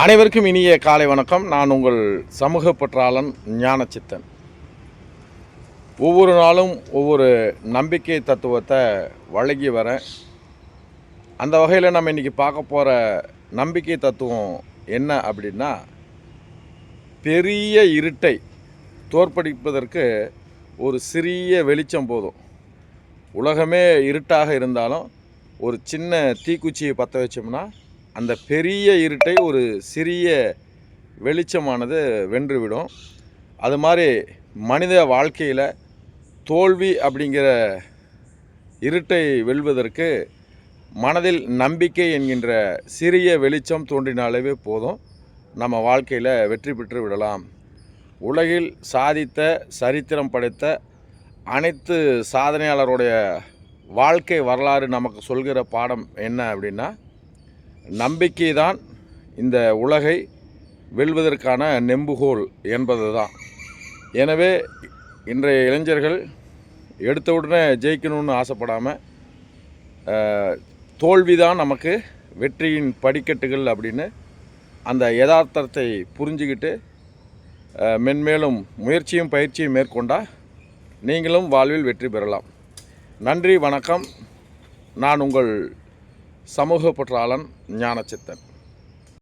அனைவருக்கும் இனிய காலை வணக்கம். நான் உங்கள் சமூக பற்றாளன் ஞானச்சித்தன். ஒவ்வொரு நாளும் ஒவ்வொரு நம்பிக்கை தத்துவத்தை வழங்கி வரேன் அந்த வகையில் நம்ம இன்றைக்கி பார்க்க போகிற நம்பிக்கை தத்துவம் என்ன அப்படின்னா பெரிய இருட்டை தோற்படிப்பதற்கு ஒரு சிறிய வெளிச்சம் போதும். உலகமே இருட்டாக இருந்தாலும் ஒரு சின்ன தீக்குச்சியை பற்ற வச்சோம்னா அந்த பெரிய இருட்டை ஒரு சிறிய வெளிச்சமானது வென்றுவிடும். அது மாதிரி மனித வாழ்க்கையில் தோல்வி அப்படிங்கிற இருட்டை வெல்வதற்கு மனதில் நம்பிக்கை என்கின்ற சிறிய வெளிச்சம் தோன்றினாலே போதும். நம்ம வாழ்க்கையில் வெற்றி பெற்று விடலாம். உலகில் சாதித்த சரித்திரம் படைத்த அனைத்து சாதனையாளருடைய வாழ்க்கை வரலாறு நமக்கு சொல்கிற பாடம் என்ன அப்படின்னா நம்பிக்கை தான் இந்த உலகை வெல்வதற்கான நெம்புகோல் என்பது தான் எனவே இன்றைய இளைஞர்கள் எடுத்த உடனே ஜெயிக்கணும்னு ஆசைப்படாமல் தோல்வி தான் நமக்கு வெற்றியின் படிக்கட்டுகள் அப்படின்னு அந்த யதார்த்தத்தை புரிஞ்சுக்கிட்டு மென்மேலும் முயற்சியும் பயிற்சியும் மேற்கொண்டால் நீங்களும் வாழ்வில் வெற்றி பெறலாம். நன்றி வணக்கம். நான் உங்கள் சமூக பற்றாளன் ஞானச்சித்தன்.